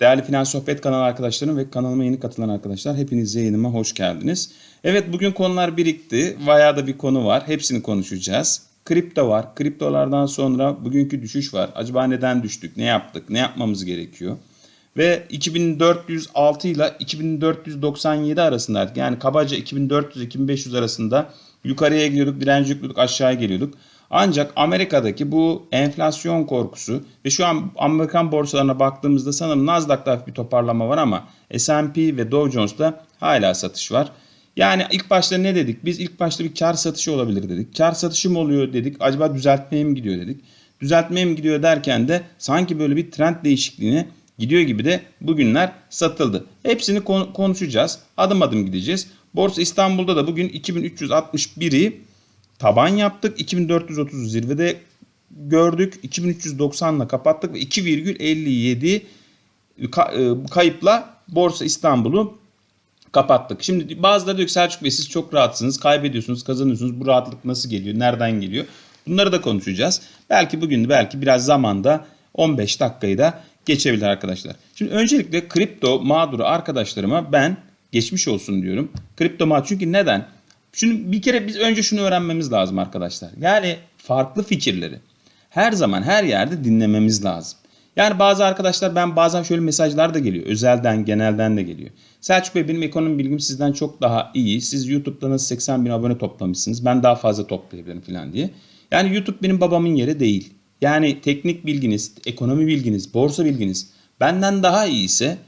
Değerli Finans Sohbet kanalı arkadaşlarım ve kanalıma yeni katılan arkadaşlar hepiniz yayınıma hoş geldiniz. Evet bugün konular birikti. Bayağı da bir konu var. Hepsini konuşacağız. Kripto var. Kriptolardan sonra bugünkü düşüş var. Acaba neden düştük? Ne yaptık? Ne yapmamız gerekiyor? Ve 2406 ile 2497 arasında yani kabaca 2400-2500 arasında yukarıya gidiyorduk, direnci yüklüyorduk, aşağıya geliyorduk. Ancak Amerika'daki bu enflasyon korkusu ve şu an Amerikan borsalarına baktığımızda sanırım Nasdaq'ta hafif bir toparlama var ama S&P ve Dow Jones'ta hala satış var. Yani ilk başta ne dedik? Biz ilk başta bir kar satışı olabilir dedik. Kar satışı mı oluyor dedik. Acaba düzeltmeye mi gidiyor dedik. Düzeltmeye mi gidiyor derken de sanki böyle bir trend değişikliğine gidiyor gibi de bugünler satıldı. Hepsini konuşacağız. Adım adım gideceğiz. Borsa İstanbul'da da bugün 2361'i taban yaptık. 2430 zirvede gördük. 2390 ile kapattık ve 2,57 kayıpla Borsa İstanbul'u kapattık. Şimdi bazıları diyor ki Selçuk Bey siz çok rahatsınız, kaybediyorsunuz, kazanıyorsunuz. Bu rahatlık nasıl geliyor, nereden geliyor? Bunları da konuşacağız. Belki bugün belki biraz zamanda 15 dakikayı da geçebilir arkadaşlar. Şimdi öncelikle kripto mağduru arkadaşlarıma ben geçmiş olsun diyorum. Kripto mağdur çünkü neden? Şimdi bir kere biz önce şunu öğrenmemiz lazım arkadaşlar. Yani farklı fikirleri her zaman her yerde dinlememiz lazım. Yani bazı arkadaşlar ben bazen şöyle mesajlar da geliyor. Özelden, genelden de geliyor. Selçuk Bey benim ekonomi bilgim sizden çok daha iyi. Siz YouTube'da nasıl 80 bin abone toplamışsınız. Ben daha fazla toplayabilirim falan diye. Yani YouTube benim babamın yeri değil. Yani teknik bilginiz, ekonomi bilginiz, borsa bilginiz benden daha iyi ise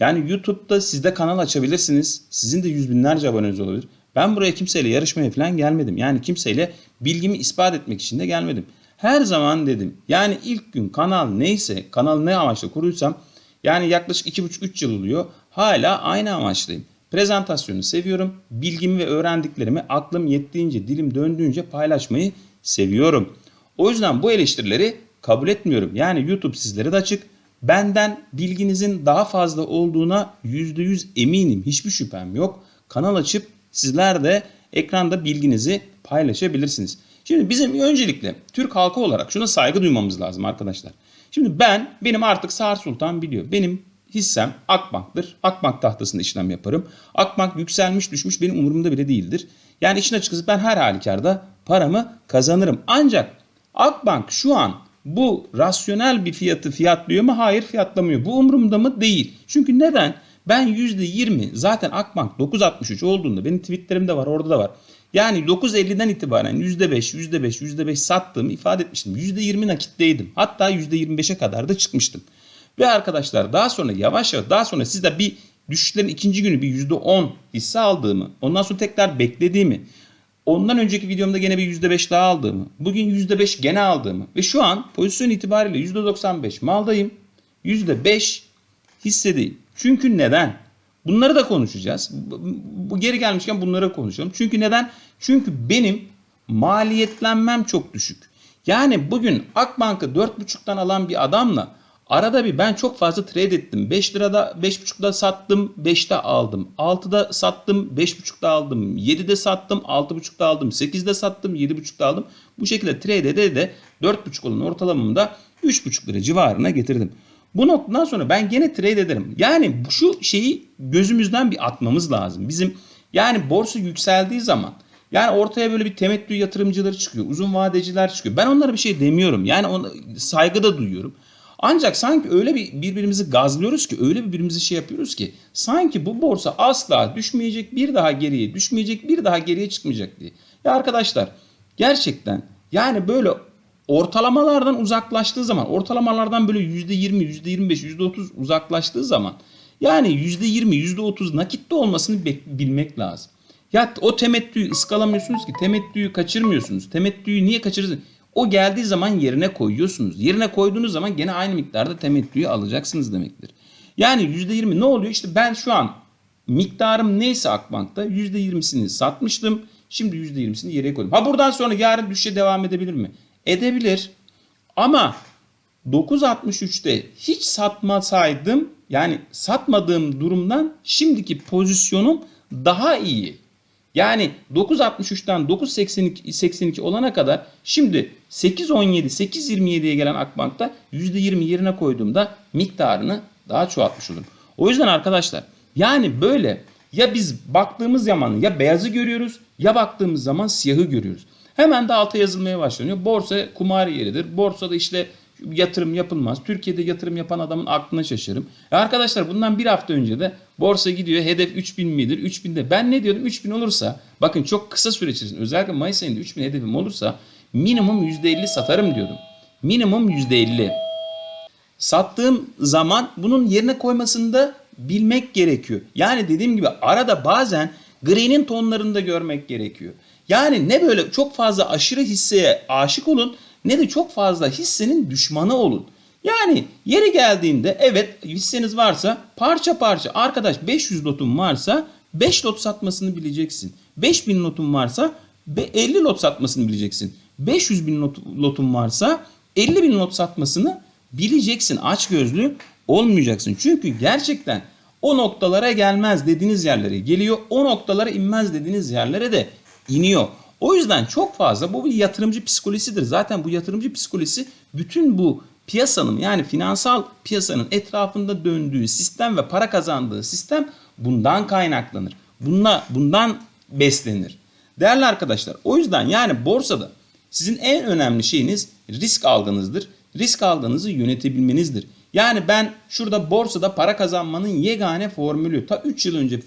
yani YouTube'da siz de kanal açabilirsiniz. Sizin de yüz binlerce aboneniz olabilir. Ben buraya kimseyle yarışmaya falan gelmedim. Yani kimseyle bilgimi ispat etmek için de gelmedim. Her zaman dedim yani ilk gün kanal neyse kanal ne amaçla kuruysam yani yaklaşık 2,5-3 yıl oluyor. Hala aynı amaçlıyım. Prezentasyonu seviyorum. Bilgimi ve öğrendiklerimi aklım yettiğince, dilim döndüğünce paylaşmayı seviyorum. O yüzden bu eleştirileri kabul etmiyorum. Yani YouTube sizlere de açık. Benden bilginizin daha fazla olduğuna %100 eminim. Hiçbir şüphem yok. Kanal açıp sizler de ekranda bilginizi paylaşabilirsiniz. Şimdi bizim öncelikle Türk halkı olarak şuna saygı duymamız lazım arkadaşlar. Şimdi ben, benim artık Sağır Sultan biliyor. Benim hissem Akbank'tır. Akbank tahtasında işlem yaparım. Akbank yükselmiş düşmüş benim umurumda bile değildir. Yani işin açıkçası ben her halükarda paramı kazanırım. Ancak Akbank şu an bu rasyonel bir fiyatı fiyatlıyor mu? Hayır fiyatlamıyor. Bu umurumda mı? Değil. Çünkü neden? Ben %20 zaten Akbank 9.63 olduğunda benim tweetlerimde var orada da var. Yani 9.50'den itibaren %5, %5, %5 sattığımı ifade etmiştim. %20 nakitteydim. Hatta %25'e kadar da çıkmıştım. Ve arkadaşlar daha sonra yavaş yavaş daha sonra sizde bir düşüşlerin ikinci günü bir %10 hisse aldığımı, ondan sonra tekrar beklediğimi, ondan önceki videomda gene bir %5 daha aldığımı, bugün %5 gene aldığımı ve şu an pozisyon itibariyle %95 maldayım, %5 hissedeyim. Çünkü neden? Bunları da konuşacağız. Bu geri gelmişken bunları konuşalım. Çünkü neden? Çünkü benim maliyetlenmem çok düşük. Yani bugün Akbank'ı 4.5'tan alan bir adamla arada bir ben çok fazla trade ettim. 5 lirada 5.5'da sattım 5'te aldım. 6'da sattım 5.5'da aldım. 7'de sattım 6.5'da aldım. 8'de sattım 7.5'da aldım. Bu şekilde trade ede de 4.5 olan ortalamamı da 3.5 lira civarına getirdim. Bu noktadan sonra ben gene trade ederim. Yani şu şeyi gözümüzden bir atmamız lazım. Bizim yani borsa yükseldiği zaman yani ortaya böyle bir temettü yatırımcıları çıkıyor. Uzun vadeciler çıkıyor. Ben onlara bir şey demiyorum. Yani ona saygı da duyuyorum. Ancak sanki öyle bir birbirimizi gazlıyoruz ki öyle birbirimizi şey yapıyoruz ki sanki bu borsa asla düşmeyecek bir daha geriye düşmeyecek bir daha geriye çıkmayacak diye. Ya arkadaşlar gerçekten yani böyle ortalamalardan uzaklaştığı zaman ortalamalardan böyle %20, %25, %30 uzaklaştığı zaman yani %20, %30 nakitte olmasını bilmek lazım. Ya o temettüyü ıskalamıyorsunuz ki temettüyü kaçırmıyorsunuz. Temettüyü niye kaçırırsınız? O geldiği zaman yerine koyuyorsunuz. Yerine koyduğunuz zaman gene aynı miktarda temettüyü alacaksınız demektir. Yani %20 ne oluyor? İşte ben şu an miktarım neyse Akbank'ta %20'sini satmıştım. Şimdi %20'sini yere koydum. Ha buradan sonra yarın düşüşe devam edebilir mi? Edebilir. Ama 9.63'te hiç satmasaydım yani satmadığım durumdan şimdiki pozisyonum daha iyi. Yani 9.63'ten 9.82 olana kadar şimdi 8.17 8.27'ye gelen Akbank'ta %20 yerine koyduğumda miktarını daha çoğaltmış olurum. O yüzden arkadaşlar yani böyle ya biz baktığımız zaman ya beyazı görüyoruz ya baktığımız zaman siyahı görüyoruz. Hemen de alta yazılmaya başlanıyor. Borsa kumar yeridir. Borsada işte yatırım yapılmaz. Türkiye'de yatırım yapan adamın aklına şaşırım. E arkadaşlar bundan bir hafta önce de borsa gidiyor. Hedef 3000 midir? 3000'de. Ben ne diyordum? 3000 olursa bakın çok kısa süre içerisinde özellikle Mayıs ayında 3000 hedefim olursa minimum %50 satarım diyordum. Minimum %50. Sattığım zaman bunun yerine koymasını da bilmek gerekiyor. Yani dediğim gibi arada bazen gri'nin tonlarını da görmek gerekiyor. Yani ne böyle çok fazla aşırı hisseye aşık olun ne de çok fazla hissenin düşmanı olun. Yani yeri geldiğinde evet hisseniz varsa parça parça arkadaş 500 lotum varsa 5 lot satmasını bileceksin. 5000 lotum varsa 50 lot satmasını bileceksin. 500 bin lot, lotum varsa 50 bin lot satmasını bileceksin. Aç gözlü olmayacaksın. Çünkü gerçekten o noktalara gelmez dediğiniz yerlere geliyor. O noktalara inmez dediğiniz yerlere de iniyor. O yüzden çok fazla bu bir yatırımcı psikolojisidir. Zaten bu yatırımcı psikolojisi bütün bu piyasanın yani finansal piyasanın etrafında döndüğü sistem ve para kazandığı sistem bundan kaynaklanır. Bunla, bundan beslenir. Değerli arkadaşlar o yüzden yani borsada sizin en önemli şeyiniz risk algınızdır. Risk algınızı yönetebilmenizdir. Yani ben şurada borsada para kazanmanın yegane formülü ta 3 yıl önce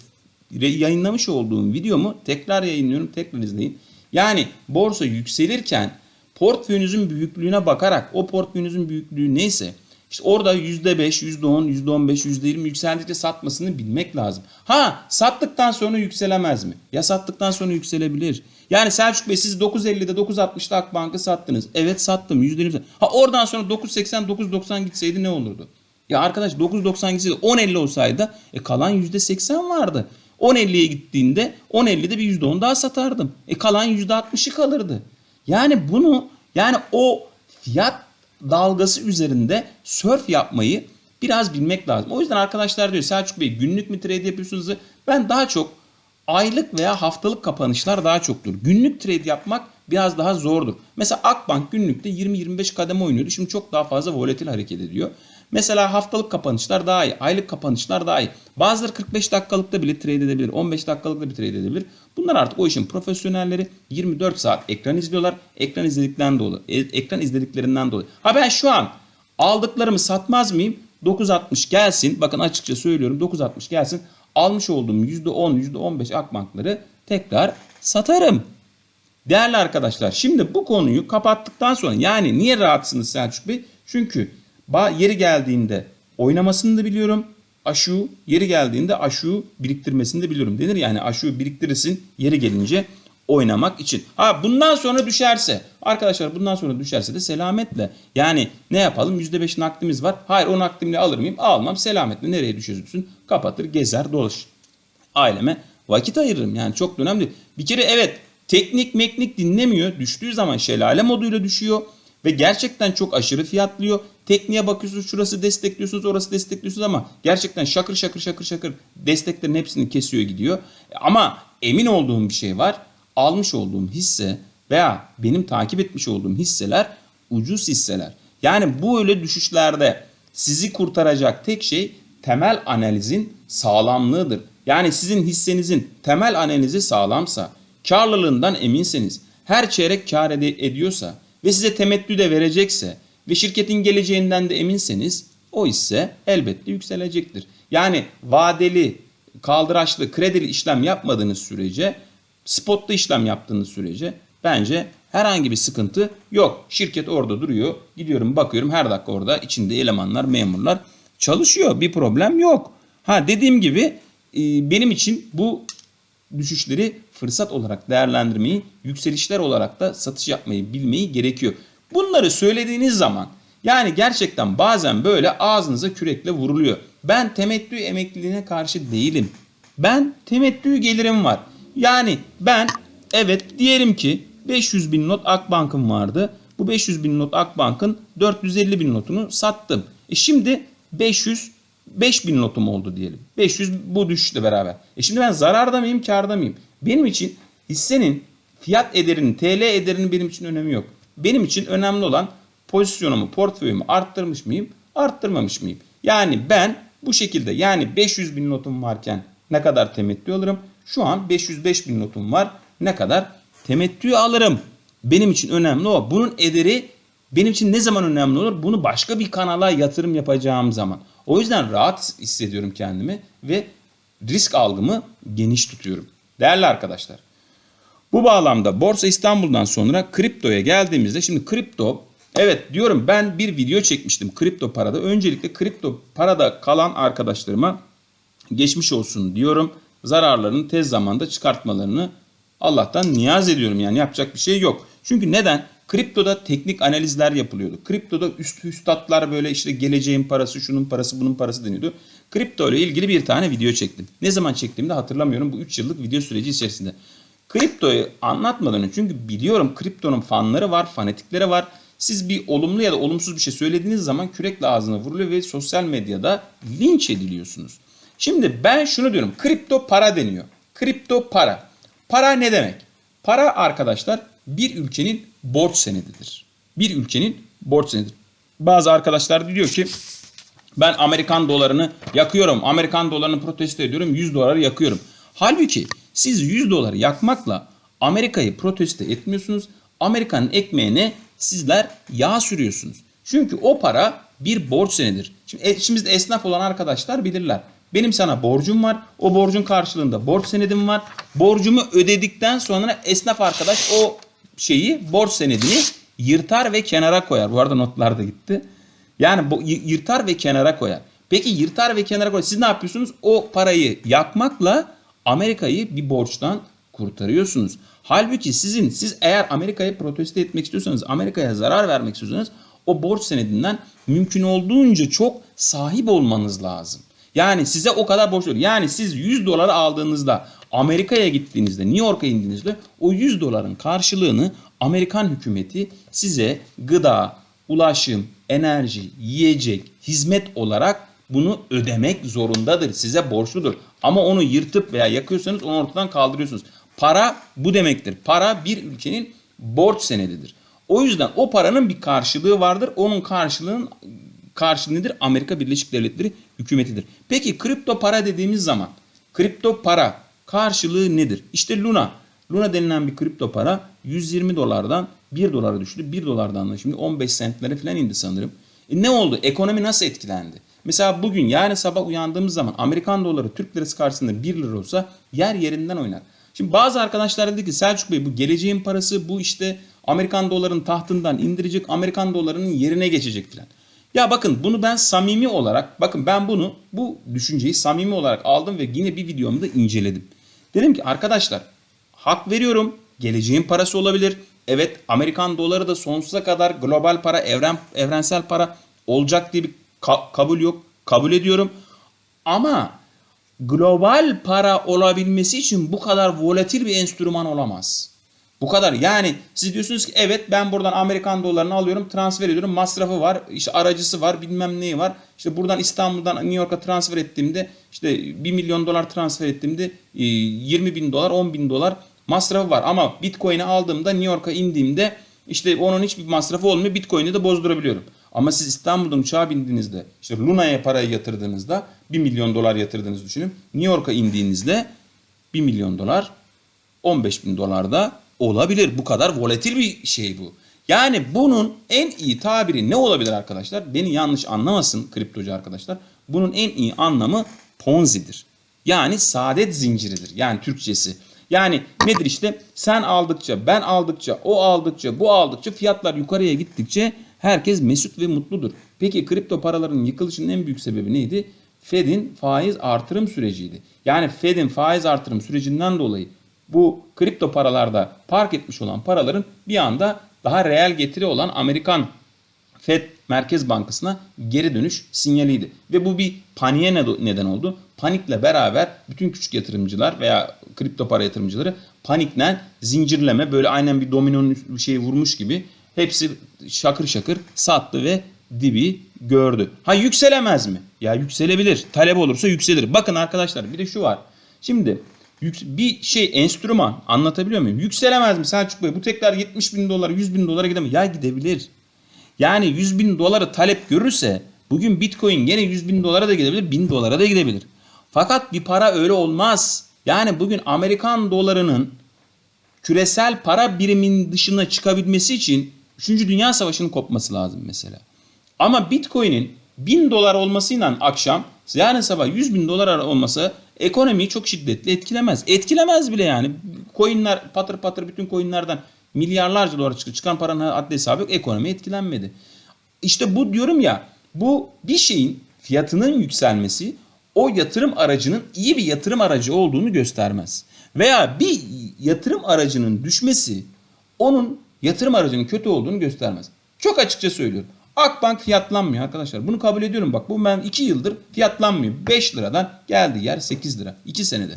yayınlamış olduğum videomu tekrar yayınlıyorum tekrar izleyin. Yani borsa yükselirken portföyünüzün büyüklüğüne bakarak o portföyünüzün büyüklüğü neyse işte orada %5, %10, %15, %20 yükseldikçe satmasını bilmek lazım. Ha sattıktan sonra yükselemez mi? Ya sattıktan sonra yükselebilir. Yani Selçuk Bey siz 9.50'de 9.60'da Akbank'ı sattınız. Evet sattım %20. Ha oradan sonra 9.80 9.90 gitseydi ne olurdu? Ya arkadaş 9.90 gitseydi 10.50 olsaydı e kalan %80 vardı. 10.50'ye gittiğinde 10.50'de bir %10 daha satardım. E kalan %60'ı kalırdı. Yani bunu yani o fiyat dalgası üzerinde surf yapmayı biraz bilmek lazım. O yüzden arkadaşlar diyor Selçuk Bey günlük mü trade yapıyorsunuz? Ben daha çok aylık veya haftalık kapanışlar daha çoktur. Günlük trade yapmak biraz daha zordur. Mesela Akbank günlükte 20-25 kademe oynuyordu. Şimdi çok daha fazla volatil hareket ediyor. Mesela haftalık kapanışlar daha iyi. Aylık kapanışlar daha iyi. Bazıları 45 dakikalıkta bile trade edebilir. 15 dakikalıkta bir trade edebilir. Bunlar artık o işin profesyonelleri 24 saat ekran izliyorlar. Ekran izledikten dolayı, ekran izlediklerinden dolayı. Ha ben şu an aldıklarımı satmaz mıyım? 960 gelsin. Bakın açıkça söylüyorum 960 gelsin. Almış olduğum %10, %15 akbankları tekrar satarım. Değerli arkadaşlar şimdi bu konuyu kapattıktan sonra yani niye rahatsınız Selçuk Bey? Çünkü yeri geldiğinde oynamasını da biliyorum. Aşu yeri geldiğinde aşu biriktirmesini de biliyorum. Denir yani aşu biriktirirsin yeri gelince oynamak için. Ha bundan sonra düşerse arkadaşlar bundan sonra düşerse de selametle. Yani ne yapalım %5 naklimiz var. Hayır o naklimle alır mıyım? Almam selametle. Nereye düşürsün? Kapatır gezer dolaşır. Aileme vakit ayırırım. Yani çok önemli. Bir kere evet teknik meknik dinlemiyor. Düştüğü zaman şelale moduyla düşüyor. Ve gerçekten çok aşırı fiyatlıyor. Tekniğe bakıyorsunuz şurası destekliyorsunuz orası destekliyorsunuz ama gerçekten şakır şakır şakır şakır desteklerin hepsini kesiyor gidiyor. Ama emin olduğum bir şey var. Almış olduğum hisse veya benim takip etmiş olduğum hisseler ucuz hisseler. Yani bu öyle düşüşlerde sizi kurtaracak tek şey temel analizin sağlamlığıdır. Yani sizin hissenizin temel analizi sağlamsa, karlılığından eminseniz, her çeyrek kar ed- ediyorsa ve size temettü de verecekse ve şirketin geleceğinden de eminseniz o hisse elbette yükselecektir. Yani vadeli, kaldıraçlı, kredili işlem yapmadığınız sürece, spotlu işlem yaptığınız sürece bence herhangi bir sıkıntı yok. Şirket orada duruyor. Gidiyorum bakıyorum her dakika orada içinde elemanlar, memurlar çalışıyor. Bir problem yok. Ha dediğim gibi benim için bu düşüşleri fırsat olarak değerlendirmeyi, yükselişler olarak da satış yapmayı bilmeyi gerekiyor. Bunları söylediğiniz zaman yani gerçekten bazen böyle ağzınıza kürekle vuruluyor. Ben temettü emekliliğine karşı değilim. Ben temettü gelirim var. Yani ben evet diyelim ki 500 bin not Akbank'ım vardı. Bu 500 bin not Akbank'ın 450 bin notunu sattım. E şimdi 500 5000 notum oldu diyelim. 500 bu düşüşle beraber. E şimdi ben zararda mıyım, karda mıyım? Benim için hissenin fiyat ederinin, TL ederinin benim için önemi yok. Benim için önemli olan pozisyonumu, portföyümü arttırmış mıyım, arttırmamış mıyım? Yani ben bu şekilde yani 500 bin notum varken ne kadar temettü alırım? Şu an 505 bin notum var. Ne kadar temettü alırım? Benim için önemli o. Bunun ederi benim için ne zaman önemli olur? Bunu başka bir kanala yatırım yapacağım zaman. O yüzden rahat hissediyorum kendimi ve risk algımı geniş tutuyorum. Değerli arkadaşlar. Bu bağlamda Borsa İstanbul'dan sonra kriptoya geldiğimizde şimdi kripto evet diyorum ben bir video çekmiştim kripto parada. Öncelikle kripto parada kalan arkadaşlarıma geçmiş olsun diyorum. Zararlarını tez zamanda çıkartmalarını Allah'tan niyaz ediyorum yani yapacak bir şey yok. Çünkü neden? Kriptoda teknik analizler yapılıyordu. Kriptoda üst üstadlar böyle işte geleceğin parası, şunun parası, bunun parası deniyordu. Kripto ile ilgili bir tane video çektim. Ne zaman çektiğimi de hatırlamıyorum bu 3 yıllık video süreci içerisinde. Kriptoyu anlatmadan önce çünkü biliyorum kriptonun fanları var, fanatikleri var. Siz bir olumlu ya da olumsuz bir şey söylediğiniz zaman kürekle ağzına vuruluyor ve sosyal medyada linç ediliyorsunuz. Şimdi ben şunu diyorum. Kripto para deniyor. Kripto para. Para ne demek? Para arkadaşlar bir ülkenin borç senedidir. Bir ülkenin borç senedidir. Bazı arkadaşlar diyor ki ben Amerikan dolarını yakıyorum. Amerikan dolarını protesto ediyorum. 100 doları yakıyorum. Halbuki siz 100 doları yakmakla Amerika'yı protesto etmiyorsunuz. Amerika'nın ekmeğine sizler yağ sürüyorsunuz. Çünkü o para bir borç senedidir. Şimdi e, içimizde esnaf olan arkadaşlar bilirler. Benim sana borcum var. O borcun karşılığında borç senedim var. Borcumu ödedikten sonra esnaf arkadaş o şeyi borç senedini yırtar ve kenara koyar. Bu arada notlar da gitti. Yani bu yırtar ve kenara koyar. Peki yırtar ve kenara koyar. Siz ne yapıyorsunuz? O parayı yakmakla Amerika'yı bir borçtan kurtarıyorsunuz. Halbuki sizin siz eğer Amerika'yı protesto etmek istiyorsanız, Amerika'ya zarar vermek istiyorsanız o borç senedinden mümkün olduğunca çok sahip olmanız lazım. Yani size o kadar borç veriyor. Yani siz 100 doları aldığınızda Amerika'ya gittiğinizde, New York'a indiğinizde o 100 doların karşılığını Amerikan hükümeti size gıda, ulaşım, enerji, yiyecek, hizmet olarak bunu ödemek zorundadır. Size borçludur. Ama onu yırtıp veya yakıyorsanız onu ortadan kaldırıyorsunuz. Para bu demektir. Para bir ülkenin borç senedidir. O yüzden o paranın bir karşılığı vardır. Onun karşılığının karşılığı nedir? Amerika Birleşik Devletleri hükümetidir. Peki kripto para dediğimiz zaman kripto para karşılığı nedir? İşte Luna. Luna denilen bir kripto para 120 dolardan 1 dolara düştü. 1 dolardan da şimdi 15 centlere falan indi sanırım. E ne oldu? Ekonomi nasıl etkilendi? Mesela bugün yani sabah uyandığımız zaman Amerikan doları Türk lirası karşısında 1 lira olsa yer yerinden oynar. Şimdi bazı arkadaşlar dedi ki Selçuk Bey bu geleceğin parası bu işte Amerikan doların tahtından indirecek Amerikan dolarının yerine geçecek filan. Ya bakın bunu ben samimi olarak bakın ben bunu bu düşünceyi samimi olarak aldım ve yine bir videomda inceledim. Dedim ki arkadaşlar hak veriyorum geleceğin parası olabilir. Evet Amerikan doları da sonsuza kadar global para evren evrensel para olacak diye bir ka- kabul yok. Kabul ediyorum. Ama global para olabilmesi için bu kadar volatil bir enstrüman olamaz. Bu kadar. Yani siz diyorsunuz ki evet ben buradan Amerikan dolarını alıyorum, transfer ediyorum. Masrafı var, işte aracısı var, bilmem neyi var. İşte buradan İstanbul'dan New York'a transfer ettiğimde işte 1 milyon dolar transfer ettiğimde 20 bin dolar, 10 bin dolar masrafı var. Ama Bitcoin'i aldığımda New York'a indiğimde işte onun hiçbir masrafı olmuyor. Bitcoin'i de bozdurabiliyorum. Ama siz İstanbul'dan uçağa bindiğinizde işte Luna'ya parayı yatırdığınızda 1 milyon dolar yatırdığınızı düşünün. New York'a indiğinizde 1 milyon dolar 15 bin dolar da olabilir. Bu kadar volatil bir şey bu. Yani bunun en iyi tabiri ne olabilir arkadaşlar? Beni yanlış anlamasın kriptocu arkadaşlar. Bunun en iyi anlamı Ponzi'dir. Yani saadet zinciridir. Yani Türkçesi. Yani nedir işte sen aldıkça ben aldıkça o aldıkça bu aldıkça fiyatlar yukarıya gittikçe herkes mesut ve mutludur. Peki kripto paraların yıkılışının en büyük sebebi neydi? Fed'in faiz artırım süreciydi. Yani Fed'in faiz artırım sürecinden dolayı bu kripto paralarda park etmiş olan paraların bir anda daha reel getiri olan Amerikan Fed Merkez Bankası'na geri dönüş sinyaliydi. Ve bu bir paniğe neden oldu. Panikle beraber bütün küçük yatırımcılar veya kripto para yatırımcıları panikle zincirleme böyle aynen bir dominonun bir şeyi vurmuş gibi hepsi şakır şakır sattı ve dibi gördü. Ha yükselemez mi? Ya yükselebilir. Talep olursa yükselir. Bakın arkadaşlar bir de şu var. Şimdi bir şey enstrüman anlatabiliyor muyum? Yükselemez mi Selçuk Bey? Bu tekrar 70 bin dolar 100 bin dolara gidemez. Ya gidebilir. Yani 100 bin doları talep görürse Bugün Bitcoin gene 100 bin dolara da gidebilir, 1000 dolara da gidebilir. Fakat bir para öyle olmaz. Yani bugün Amerikan dolarının küresel para birimin dışına çıkabilmesi için 3. Dünya Savaşı'nın kopması lazım mesela. Ama Bitcoin'in 1000 dolar olmasıyla akşam yarın sabah 100 bin dolar olması ekonomiyi çok şiddetli etkilemez. Etkilemez bile yani. Coinler patır patır bütün coinlerden milyarlarca dolar çıkıyor. Çıkan paranın adli hesabı yok. Ekonomi etkilenmedi. İşte bu diyorum ya bu bir şeyin fiyatının yükselmesi o yatırım aracının iyi bir yatırım aracı olduğunu göstermez. Veya bir yatırım aracının düşmesi onun yatırım aracının kötü olduğunu göstermez. Çok açıkça söylüyorum. Akbank fiyatlanmıyor arkadaşlar. Bunu kabul ediyorum bak. Bu ben 2 yıldır fiyatlanmıyor. 5 liradan geldi yer 8 lira. 2 senede.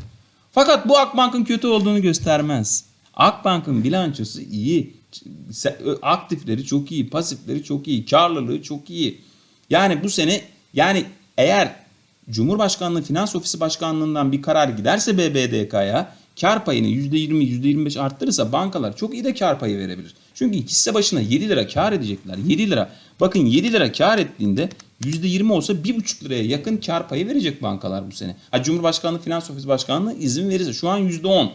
Fakat bu Akbank'ın kötü olduğunu göstermez. Akbank'ın bilançosu iyi. Aktifleri çok iyi. Pasifleri çok iyi. Karlılığı çok iyi. Yani bu sene yani eğer Cumhurbaşkanlığı Finans Ofisi Başkanlığından bir karar giderse BBDK'ya kar payını %20, %25 arttırırsa bankalar çok iyi de kar payı verebilir. Çünkü hisse başına 7 lira kar edecekler. 7 lira. Bakın 7 lira kar ettiğinde %20 olsa 1,5 liraya yakın kar payı verecek bankalar bu sene. Ha, Cumhurbaşkanlığı Finans Ofisi Başkanlığı izin verirse şu an %10.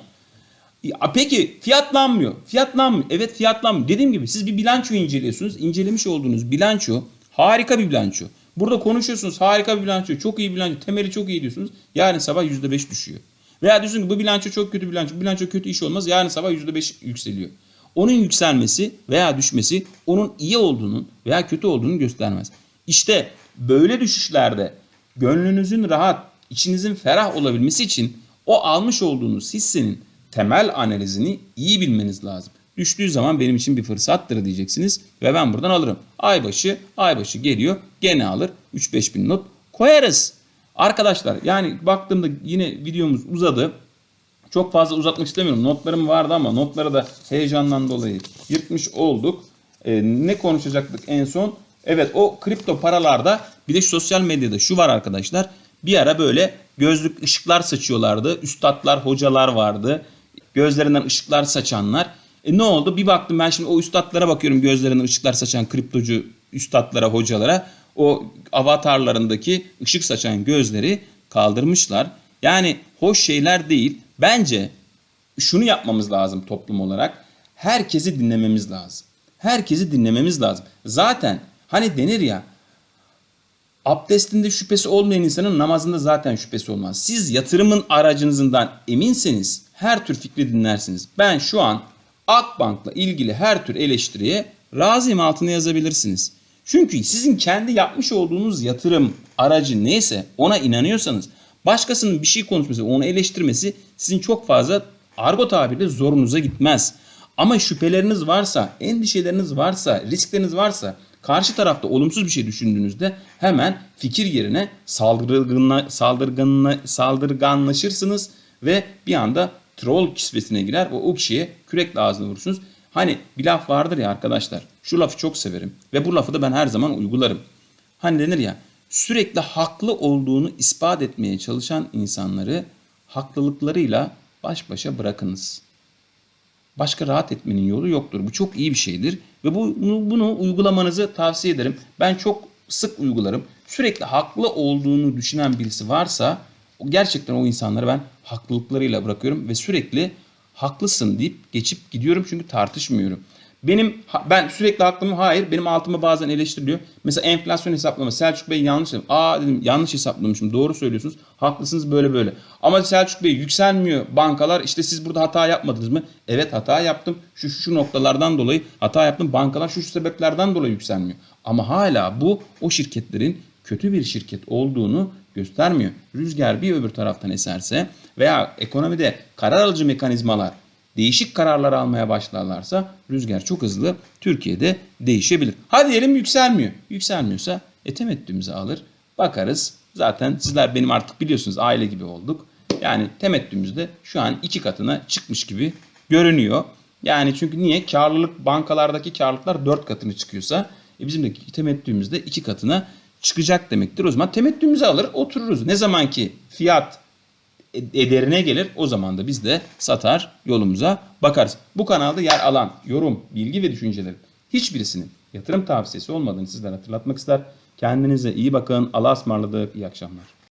Ya Peki fiyatlanmıyor. Fiyatlanmıyor. Evet fiyatlanmıyor. Dediğim gibi siz bir bilanço inceliyorsunuz. İncelemiş olduğunuz bilanço harika bir bilanço. Burada konuşuyorsunuz harika bir bilanço, çok iyi bilanço, temeli çok iyi diyorsunuz. Yarın sabah %5 düşüyor. Veya diyorsun ki bu bilanço çok kötü bilanço, bilanço kötü iş olmaz. Yarın sabah %5 yükseliyor. Onun yükselmesi veya düşmesi onun iyi olduğunun veya kötü olduğunu göstermez. İşte böyle düşüşlerde gönlünüzün rahat, içinizin ferah olabilmesi için o almış olduğunuz hissenin temel analizini iyi bilmeniz lazım. Düştüğü zaman benim için bir fırsattır diyeceksiniz ve ben buradan alırım. Aybaşı, aybaşı geliyor gene alır 3-5 bin not koyarız. Arkadaşlar yani baktığımda yine videomuz uzadı. Çok fazla uzatmak istemiyorum. Notlarım vardı ama notları da heyecandan dolayı yırtmış olduk. Ee, ne konuşacaktık en son? Evet o kripto paralarda bir de sosyal medyada şu var arkadaşlar. Bir ara böyle gözlük ışıklar saçıyorlardı. Üstadlar, hocalar vardı. Gözlerinden ışıklar saçanlar. E ne oldu? Bir baktım ben şimdi o üstadlara bakıyorum gözlerinden ışıklar saçan kriptocu üstadlara, hocalara. O avatarlarındaki ışık saçan gözleri kaldırmışlar. Yani hoş şeyler değil. Bence şunu yapmamız lazım toplum olarak. Herkesi dinlememiz lazım. Herkesi dinlememiz lazım. Zaten hani denir ya abdestinde şüphesi olmayan insanın namazında zaten şüphesi olmaz. Siz yatırımın aracınızdan eminseniz her tür fikri dinlersiniz. Ben şu an Akbank'la ilgili her tür eleştiriye razıyım altına yazabilirsiniz. Çünkü sizin kendi yapmış olduğunuz yatırım aracı neyse ona inanıyorsanız başkasının bir şey konuşması, onu eleştirmesi sizin çok fazla argo tabirle zorunuza gitmez. Ama şüpheleriniz varsa, endişeleriniz varsa, riskleriniz varsa karşı tarafta olumsuz bir şey düşündüğünüzde hemen fikir yerine saldırganla, saldırganla, saldırganlaşırsınız ve bir anda troll kisvesine girer ve o kişiye kürekle ağzına vurursunuz. Hani bir laf vardır ya arkadaşlar. Şu lafı çok severim ve bu lafı da ben her zaman uygularım. Hani denir ya sürekli haklı olduğunu ispat etmeye çalışan insanları haklılıklarıyla baş başa bırakınız. Başka rahat etmenin yolu yoktur. Bu çok iyi bir şeydir ve bunu, bunu uygulamanızı tavsiye ederim. Ben çok sık uygularım. Sürekli haklı olduğunu düşünen birisi varsa gerçekten o insanları ben haklılıklarıyla bırakıyorum ve sürekli haklısın deyip geçip gidiyorum çünkü tartışmıyorum. Benim ben sürekli haklıyım. Hayır. Benim altıma bazen eleştiriliyor. Mesela enflasyon hesaplama. Selçuk Bey yanlış dedim. Aa dedim yanlış hesaplamışım. Doğru söylüyorsunuz. Haklısınız böyle böyle. Ama Selçuk Bey yükselmiyor bankalar. İşte siz burada hata yapmadınız mı? Evet hata yaptım. Şu, şu noktalardan dolayı hata yaptım. Bankalar şu şu sebeplerden dolayı yükselmiyor. Ama hala bu o şirketlerin kötü bir şirket olduğunu göstermiyor. Rüzgar bir öbür taraftan eserse veya ekonomide karar alıcı mekanizmalar değişik kararlar almaya başlarlarsa rüzgar çok hızlı Türkiye'de değişebilir. Hadi diyelim yükselmiyor. Yükselmiyorsa e temettümüzü alır. Bakarız. Zaten sizler benim artık biliyorsunuz aile gibi olduk. Yani temettümüz de şu an iki katına çıkmış gibi görünüyor. Yani çünkü niye? Karlılık bankalardaki karlılıklar dört katını çıkıyorsa e bizim de temettümüz de iki katına çıkacak demektir. O zaman temettümüzü alır otururuz. Ne zaman ki fiyat ederine gelir o zaman da biz de satar yolumuza bakarız. Bu kanalda yer alan yorum, bilgi ve düşüncelerin hiçbirisinin yatırım tavsiyesi olmadığını sizlere hatırlatmak ister. Kendinize iyi bakın. Allah'a ısmarladık. İyi akşamlar.